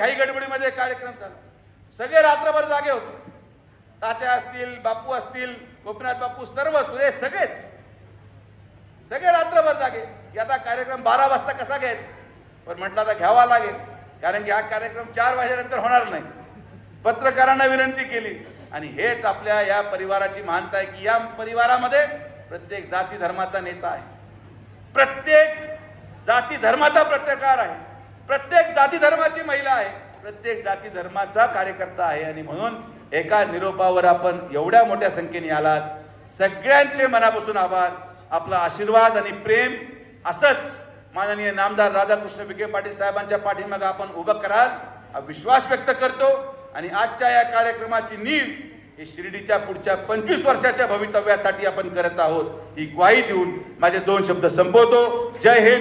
घाई गडबडीमध्ये कार्यक्रम झाला सगळे रात्रभर जागे होते. तात्या असतील बापू असतील गोपीनाथ बापू सर्व सुरेश सगळेच. सगळे रात्रभर जागे. याचा कार्यक्रम बारा वाजता कसा घ्यायचा? पण म्हटलं आता घ्यावा लागेल. कारण की हा कार्यक्रम चार वाजेनंतर होणार नाही. पत्रकारांना विनंती केली. आणि हेच आपल्या या परिवाराची मानता आहे की या परिवारामध्ये प्रत्येक जाती धर्माचा नेता आहे. प्रत्येक जाती धर्माचा पत्रकार आहे. प्रत्येक जाती धर्माची महिला आहे. प्रत्येक जाती धर्माचा कार्यकर्ता आहे आणि म्हणून एका निरोपावर आपण एवढ्या मोठ्या संख्येने आलात. सगळ्यांचे मनापासून आभार. आपला आशीर्वाद आणि प्रेम असंच माननीय नामदार राधाकृष्ण विखे पाटील साहेबांच्या पाठीमागे आपण उभं कराल. हा विश्वास व्यक्त करतो आणि आजच्या या कार्यक्रमाची नीव ही शिर्डीच्या पुढच्या पंचवीस वर्षाच्या भवितव्यासाठी आपण करत आहोत. ही ग्वाही देऊन माझे दोन शब्द संपवतो. जय हिंद.